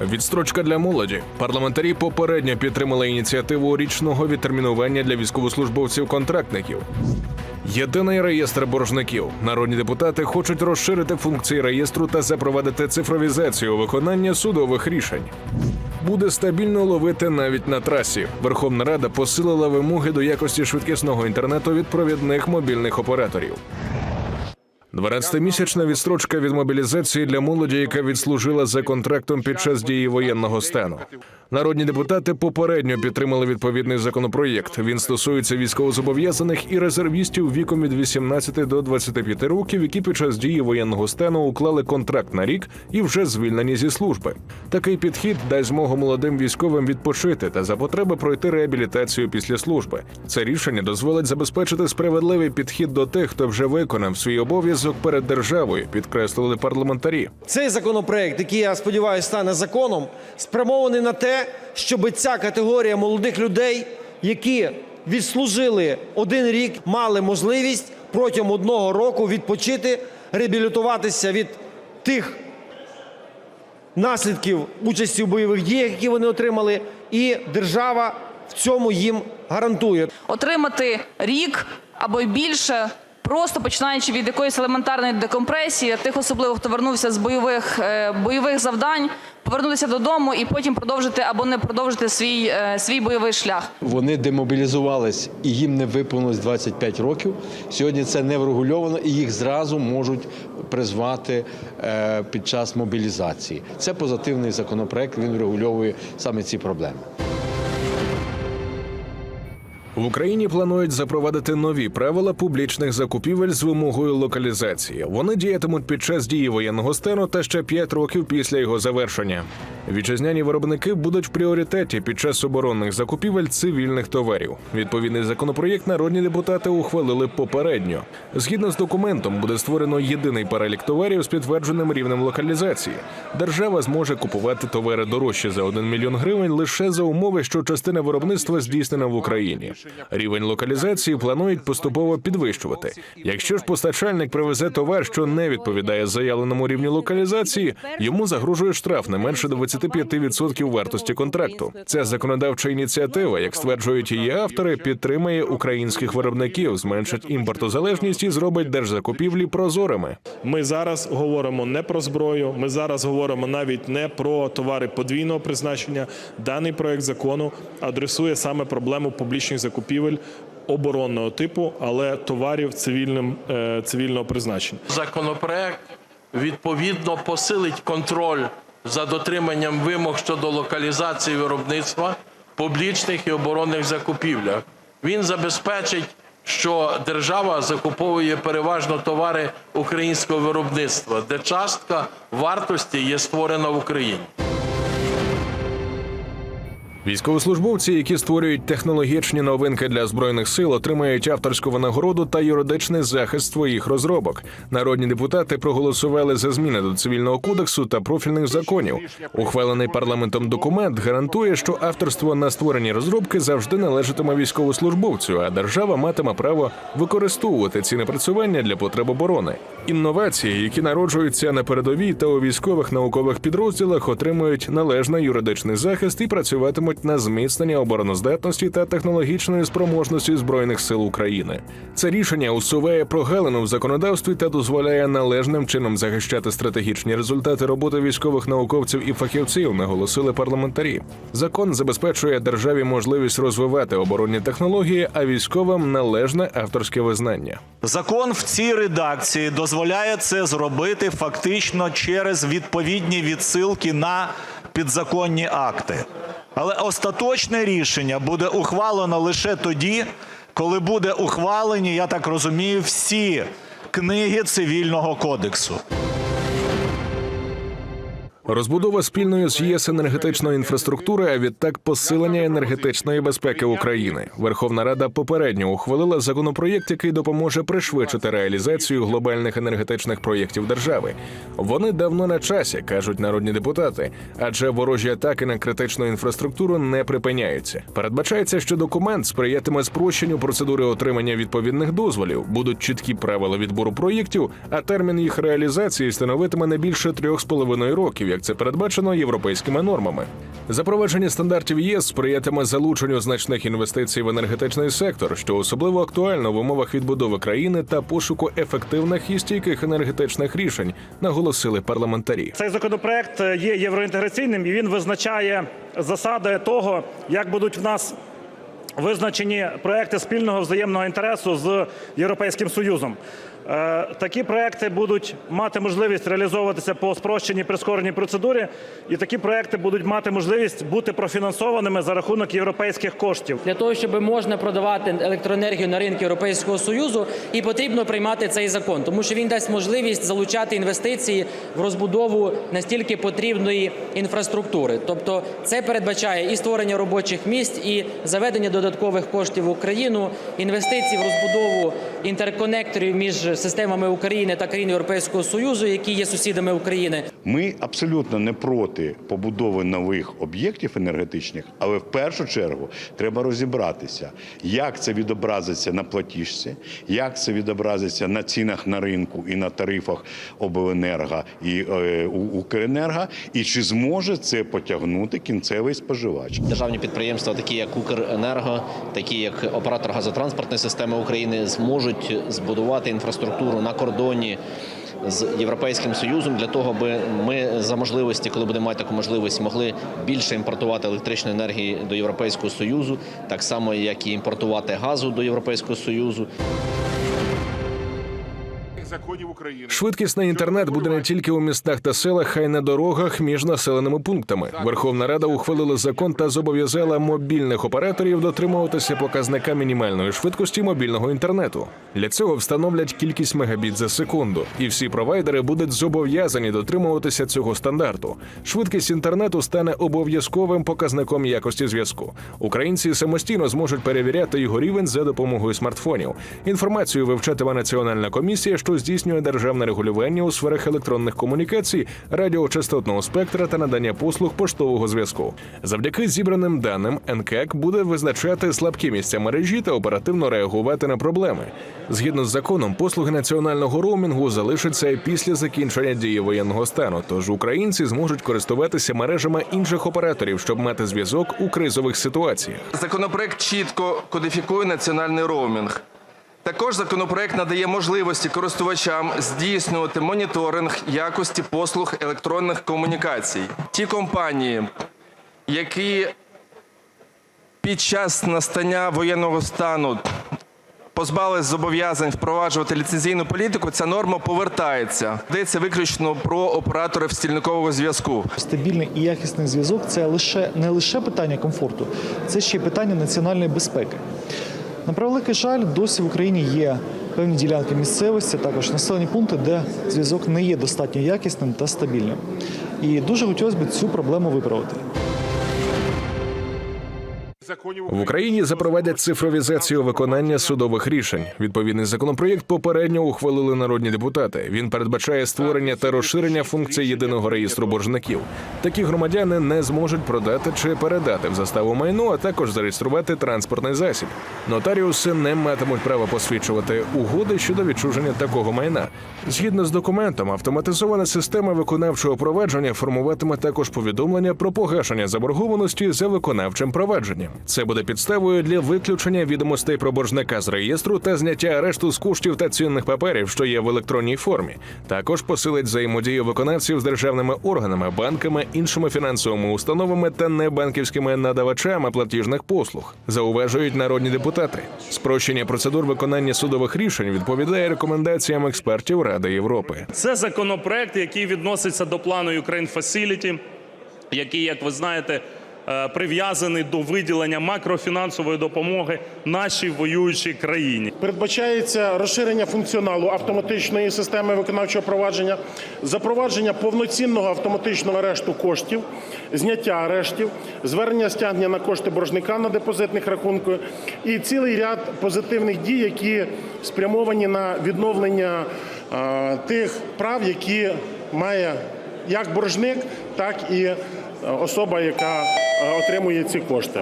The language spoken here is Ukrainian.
Відстрочка для молоді. Парламентарі попередньо підтримали ініціативу річного відтермінування для військовослужбовців-контрактників. Єдиний реєстр боржників. Народні депутати хочуть розширити функції реєстру та запровадити цифровізацію виконання судових рішень. Буде стабільно ловити навіть на трасі. Верховна Рада посилила вимоги до якості швидкісного інтернету від провідних мобільних операторів. 12-місячна відстрочка від мобілізації для молоді, яка відслужила за контрактом під час дії воєнного стану. Народні депутати попередньо підтримали відповідний законопроєкт. Він стосується військовозобов'язаних і резервістів віком від 18 до 25 років, які під час дії воєнного стану уклали контракт на рік і вже звільнені зі служби. Такий підхід дасть змогу молодим військовим відпочити та за потреби пройти реабілітацію після служби. Це рішення дозволить забезпечити справедливий підхід до тих, хто вже виконав свій обов'язок перед державою, підкреслили парламентарі. Цей законопроект, який я сподіваюся стане законом, спрямований на те, щоб ця категорія молодих людей, які відслужили один рік, мали можливість протягом одного року відпочити, реабілітуватися від тих наслідків участі в бойових діях, які вони отримали, і держава в цьому їм гарантує. отримати рік або й більше, просто починаючи від якоїсь елементарної декомпресії, тих особливо, хто вернувся з бойових, е, бойових завдань, повернутися додому і потім продовжити або не продовжити свій, е, свій бойовий шлях. Вони демобілізувались і їм не виповнилось 25 років. Сьогодні це не врегульовано, і їх зразу можуть призвати е, під час мобілізації. Це позитивний законопроект. Він врегульовує саме ці проблеми. В Україні планують запровадити нові правила публічних закупівель з вимогою локалізації. Вони діятимуть під час дії воєнного стану та ще 5 років після його завершення. Вітчизняні виробники будуть в пріоритеті під час оборонних закупівель цивільних товарів. Відповідний законопроєкт народні депутати ухвалили попередньо. Згідно з документом, буде створено єдиний перелік товарів з підтвердженим рівнем локалізації. Держава зможе купувати товари дорожче за 1 мільйон гривень лише за умови, що частина виробництва здійснена в Україні. Рівень локалізації планують поступово підвищувати. Якщо ж постачальник привезе товар, що не відповідає заявленому рівню локалізації, йому загрожує штраф не менше 25% вартості контракту. Ця законодавча ініціатива, як стверджують її автори, підтримає українських виробників, зменшить імпортозалежність і зробить держзакупівлі прозорими. Ми зараз говоримо не про зброю. Ми зараз говоримо навіть не про товари подвійного призначення. Даний проект закону адресує саме проблему публічних закупівель оборонного типу, але товарів цивільним е, цивільного призначення. Законопроект відповідно посилить контроль за дотриманням вимог щодо локалізації виробництва публічних і оборонних закупівлях. Він забезпечить, що держава закуповує переважно товари українського виробництва, де частка вартості є створена в Україні. Військовослужбовці, які створюють технологічні новинки для збройних сил, отримають авторську винагороду та юридичний захист своїх розробок. Народні депутати проголосували за зміни до цивільного кодексу та профільних законів. Ухвалений парламентом документ гарантує, що авторство на створені розробки завжди належатиме військовослужбовцю, а держава матиме право використовувати ці напрацювання для потреб оборони. Інновації, які народжуються на передовій та у військових наукових підрозділах, отримують належний юридичний захист і працюватимуть на зміцнення обороноздатності та технологічної спроможності збройних сил України. Це рішення усуває прогалину в законодавстві та дозволяє належним чином захищати стратегічні результати роботи військових науковців і фахівців, наголосили парламентарі. Закон забезпечує державі можливість розвивати оборонні технології, а військовим належне авторське визнання. Закон в цій редакції дозволяє це зробити фактично через відповідні відсилки на підзаконні акти. Але остаточне рішення буде ухвалено лише тоді, коли буде ухвалені, я так розумію, всі книги цивільного кодексу. Розбудова спільної з ЄС енергетичної інфраструктури, а відтак посилення енергетичної безпеки України. Верховна Рада попередньо ухвалила законопроєкт, який допоможе пришвидшити реалізацію глобальних енергетичних проєктів держави. Вони давно на часі, кажуть народні депутати, адже ворожі атаки на критичну інфраструктуру не припиняються. Передбачається, що документ сприятиме спрощенню процедури отримання відповідних дозволів, будуть чіткі правила відбору проєктів, а термін їх реалізації становитиме не більше трьох з половиною років, як це передбачено європейськими нормами. Запровадження стандартів ЄС сприятиме залученню значних інвестицій в енергетичний сектор, що особливо актуально в умовах відбудови країни та пошуку ефективних і стійких енергетичних рішень, наголосили парламентарі. Цей законопроект є євроінтеграційним і він визначає засади того, як будуть в нас визначені проекти спільного взаємного інтересу з Європейським Союзом. Е, Такі проекти будуть мати можливість реалізовуватися по спрощеній прискореній процедурі, і такі проекти будуть мати можливість бути профінансованими за рахунок європейських коштів. Для того, щоб можна продавати електроенергію на ринку Європейського Союзу, і потрібно приймати цей закон, тому що він дасть можливість залучати інвестиції в розбудову настільки потрібної інфраструктури. Тобто, це передбачає і створення робочих місць, і заведення додаткових коштів в Україну, інвестиції в розбудову інтерконекторів між системами України та країн Європейського Союзу, які є сусідами України. Ми абсолютно не проти побудови нових об'єктів енергетичних, але в першу чергу треба розібратися, як це відобразиться на платіжці, як це відобразиться на цінах на ринку і на тарифах обленерго і е, Укренерго, і чи зможе це потягнути кінцевий споживач. Державні підприємства, такі як Укренерго, такі як оператор газотранспортної системи України, зможуть збудувати інфраструктуру на кордоні з Європейським Союзом для того, аби ми за можливості, коли будемо мати таку можливість, могли більше імпортувати електричної енергії до Європейського Союзу, так само як і імпортувати газу до Європейського Союзу. Швидкісний інтернет буде не тільки у містах та селах, а й на дорогах між населеними пунктами. Верховна Рада ухвалила закон та зобов'язала мобільних операторів дотримуватися показника мінімальної швидкості мобільного інтернету. Для цього встановлять кількість мегабіт за секунду, і всі провайдери будуть зобов'язані дотримуватися цього стандарту. Швидкість інтернету стане обов'язковим показником якості зв'язку. Українці самостійно зможуть перевіряти його рівень за допомогою смартфонів. Інформацію вивчатиме національна комісія, що здійснює державне регулювання у сферах електронних комунікацій, радіочастотного спектра та надання послуг поштового зв'язку. Завдяки зібраним даним НКЕК буде визначати слабкі місця мережі та оперативно реагувати на проблеми. Згідно з законом, послуги національного роумінгу залишаться після закінчення дії воєнного стану. Тож українці зможуть користуватися мережами інших операторів, щоб мати зв'язок у кризових ситуаціях. Законопроект чітко кодифікує національний роумінг. Також законопроект надає можливості користувачам здійснювати моніторинг якості послуг електронних комунікацій. Ті компанії, які під час настання воєнного стану позбавились зобов'язань впроваджувати ліцензійну політику, ця норма повертається. Йдеться виключно про операторів стільникового зв'язку. Стабільний і якісний зв'язок це лише не лише питання комфорту, це ще й питання національної безпеки. На превеликий жаль, досі в Україні є певні ділянки місцевості, також населені пункти, де зв'язок не є достатньо якісним та стабільним. І дуже хотілося б цю проблему виправити. В Україні запровадять цифровізацію виконання судових рішень. Відповідний законопроєкт попередньо ухвалили народні депутати. Він передбачає створення та розширення функцій єдиного реєстру боржників. Такі громадяни не зможуть продати чи передати в заставу майно, а також зареєструвати транспортний засіб. Нотаріуси не матимуть права посвідчувати угоди щодо відчуження такого майна. Згідно з документом, автоматизована система виконавчого провадження формуватиме також повідомлення про погашення заборгованості за виконавчим провадженням. Це буде підставою для виключення відомостей про боржника з реєстру та зняття арешту з коштів та цінних паперів, що є в електронній формі. Також посилить взаємодію виконавців з державними органами, банками, іншими фінансовими установами та небанківськими надавачами платіжних послуг. Зауважують народні депутати. Спрощення процедур виконання судових рішень відповідає рекомендаціям експертів Ради Європи. Це законопроект, який відноситься до плану Ukraine Facility, який, як ви знаєте, прив'язаний до виділення макрофінансової допомоги нашій воюючій країні. Передбачається розширення функціоналу автоматичної системи виконавчого провадження, запровадження повноцінного автоматичного арешту коштів, зняття арештів, звернення стягнення на кошти боржника на депозитних рахунках і цілий ряд позитивних дій, які спрямовані на відновлення е, тих прав, які має як боржник, так і е, особа, яка е, отримує ці кошти.